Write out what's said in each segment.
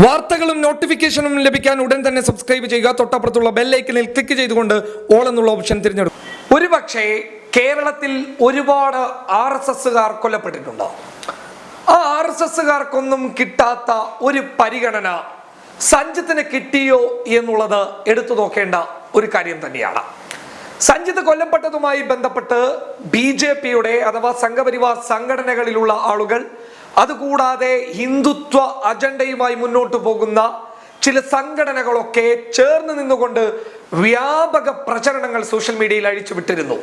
വാർത്തകളും നോട്ടിഫിക്കേഷനും ലഭിക്കാൻ ഉടൻ തന്നെ സബ്സ്ക്രൈബ് ചെയ്യുക. തൊട്ടപ്പുറത്തുള്ള ബെല്ലൈക്കനിൽ ക്ലിക്ക് ചെയ്തുകൊണ്ട് ഓൾ എന്നുള്ള ഓപ്ഷൻ തിരഞ്ഞെടുക്കും ഒരുപക്ഷെ കേരളത്തിൽ ഒരുപാട് ആർ എസ് എസ്സുകാർ കൊല്ലപ്പെട്ടിട്ടുണ്ട്? ആ ആർ എസ് എസ്സുകാർക്കൊന്നും കിട്ടാത്ത ഒരു പരിഗണന സഞ്ജിത്തിന് കിട്ടിയോ എന്നുള്ളത് എടുത്തു നോക്കേണ്ട ഒരു കാര്യം തന്നെയാണ്. സഞ്ജിത്ത് കൊല്ലപ്പെട്ടതുമായി ബന്ധപ്പെട്ട് ബി ജെ പിയുടെ അഥവാ സംഘപരിവാർ സംഘടനകളിലുള്ള ആളുകൾ അതുകൂടാതെ ഹിന്ദുത്വ അജണ്ടയുമായി മുന്നോട്ട് പോകുന്ന ചില സംഘടനകളൊക്കെ ചേർന്ന് നിന്നുകൊണ്ട് വ്യാപക പ്രചരണങ്ങൾ സോഷ്യൽ മീഡിയയിൽ അഴിച്ചുവിട്ടിരുന്നു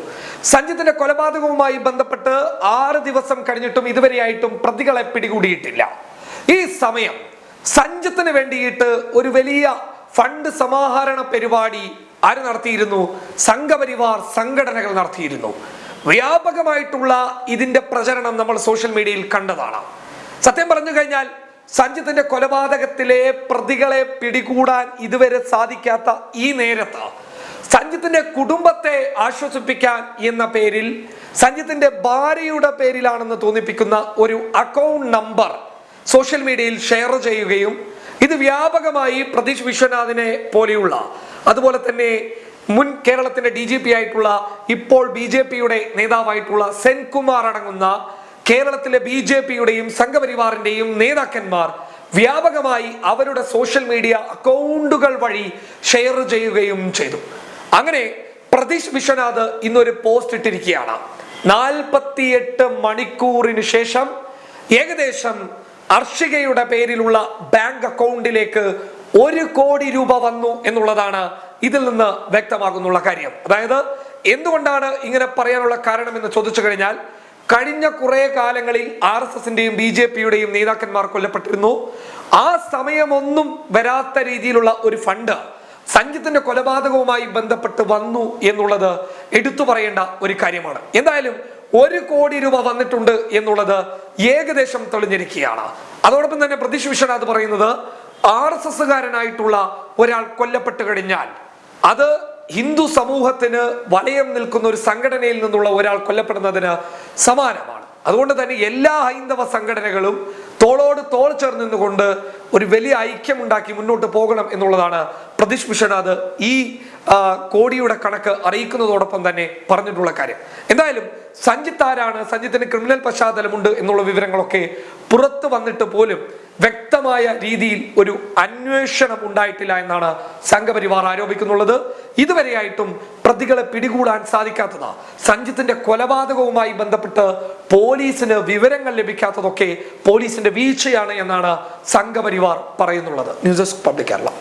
സഞ്ജിത്തിന്റെ കൊലപാതകവുമായി ബന്ധപ്പെട്ട് ആറ് ദിവസം കഴിഞ്ഞിട്ടും ഇതുവരെയായിട്ടും പ്രതികളെ പിടികൂടിയിട്ടില്ല. ഈ സമയം സഞ്ജിത്തിന് വേണ്ടിയിട്ട് ഒരു വലിയ ഫണ്ട് സമാഹരണ പരിപാടി ആര് നടത്തിയിരുന്നു? സംഘപരിവാർ സംഘടനകൾ നടത്തിയിരുന്നു. വ്യാപകമായിട്ടുള്ള ഇതിന്റെ പ്രചരണം നമ്മൾ സോഷ്യൽ മീഡിയയിൽ കണ്ടതാണ്. സത്യം പറഞ്ഞു കഴിഞ്ഞാൽ സഞ്ജിത്തിന്റെ കൊലപാതകത്തിലെ പ്രതികളെ പിടികൂടാൻ ഇതുവരെ സാധിക്കാത്ത ഈ നേരത്ത് സഞ്ജിത്തിന്റെ കുടുംബത്തെ ആശ്വസിപ്പിക്കാൻ എന്ന പേരിൽ സഞ്ജിത്തിന്റെ ഭാര്യയുടെ പേരിലാണെന്ന് തോന്നിപ്പിക്കുന്ന ഒരു അക്കൗണ്ട് നമ്പർ സോഷ്യൽ മീഡിയയിൽ ഷെയർ ചെയ്യുകയും ഇത് വ്യാപകമായി പ്രതീഷ് വിശ്വനാഥിനെ പോലെയുള്ള അതുപോലെ തന്നെ മുൻ കേരളത്തിന്റെ ഡി ജി പി ആയിട്ടുള്ള ഇപ്പോൾ ബി ജെ പിയുടെ നേതാവായിട്ടുള്ള സെൻകുമാർ അടങ്ങുന്ന കേരളത്തിലെ ബി ജെ പിയുടെയും സംഘപരിവാറിന്റെയും നേതാക്കന്മാർ വ്യാപകമായി അവരുടെ സോഷ്യൽ മീഡിയ അക്കൗണ്ടുകൾ വഴി ഷെയർ ചെയ്യുകയും ചെയ്തു. അങ്ങനെ പ്രതീഷ് വിശ്വനാഥ് ഇന്നൊരു പോസ്റ്റ് ഇട്ടിരിക്കുകയാണ്. നാൽപ്പത്തിയെട്ട് മണിക്കൂറിന് ശേഷം ഏകദേശം അർഷികയുടെ പേരിലുള്ള ബാങ്ക് അക്കൗണ്ടിലേക്ക് ഒരു കോടി രൂപ വന്നു എന്നുള്ളതാണ് ഇതിൽ നിന്ന് വ്യക്തമാകുന്നുള്ള കാര്യം. അതായത് എന്തുകൊണ്ടാണ് ഇങ്ങനെ പറയാനുള്ള കാരണം എന്ന് ചോദിച്ചു കഴിഞ്ഞാൽ കഴിഞ്ഞ കുറേ കാലങ്ങളിൽ ആർ എസ് എസിന്റെയും ബി ജെ പിയുടെയും നേതാക്കന്മാർ കൊല്ലപ്പെട്ടിരുന്നു. ആ സമയമൊന്നും വരാത്ത രീതിയിലുള്ള ഒരു ഫണ്ട് സഞ്ജിത്തിന്റെ കൊലപാതകവുമായി ബന്ധപ്പെട്ട് വന്നു എന്നുള്ളത് എടുത്തു പറയേണ്ട ഒരു കാര്യമാണ്. എന്തായാലും ഒരു കോടി രൂപ വന്നിട്ടുണ്ട് എന്നുള്ളത് ഏകദേശം തെളിഞ്ഞിരിക്കുകയാണ്. അതോടൊപ്പം തന്നെ പ്രതീഷ് വിശ്വനാഥ് പറയുന്നത് ആർ എസ് എസ്സുകാരനായിട്ടുള്ള ഒരാൾ കൊല്ലപ്പെട്ട് കഴിഞ്ഞാൽ അത് ഹിന്ദു സമൂഹത്തിന് വലയം നിൽക്കുന്ന ഒരു സംഘടനയിൽ നിന്നുള്ള ഒരാൾ കൊല്ലപ്പെടുന്നതിന് സമാനമാണ്. അതുകൊണ്ട് തന്നെ എല്ലാ ഹൈന്ദവ സംഘടനകളും തോളോട് തോൾ ചേർന്ന് നിന്നുകൊണ്ട് ഒരു വലിയ ഐക്യമുണ്ടാക്കി മുന്നോട്ട് പോകണം എന്നുള്ളതാണ് പ്രതീഷ് വിശ്വനാഥ് ഈ കോടിയുടെ കണക്ക് അറിയിക്കുന്നതോടൊപ്പം തന്നെ പറഞ്ഞിട്ടുള്ള കാര്യം. എന്തായാലും സഞ്ജിത്ത് ആരാണ്? സഞ്ജിത്തിന് ക്രിമിനൽ പശ്ചാത്തലമുണ്ട് എന്നുള്ള വിവരങ്ങളൊക്കെ പുറത്തു വന്നിട്ട് പോലും വ്യക്തമായ രീതിയിൽ ഒരു അന്വേഷണം ഉണ്ടായിട്ടില്ല എന്നാണ് സംഘപരിവാർ ആരോപിക്കുന്നുള്ളത്. ഇതുവരെയായിട്ടും പ്രതികളെ പിടികൂടാൻ സാധിക്കാത്തത് സഞ്ജിത്തിന്റെ കൊലപാതകവുമായി ബന്ധപ്പെട്ട് പോലീസിന് വിവരങ്ങൾ ലഭിക്കാത്തതൊക്കെ പോലീസിന്റെ വീഴ്ചയാണ് എന്നാണ് Sangh Parivar പറയുന്നുള്ളത്. News desk public Kerala.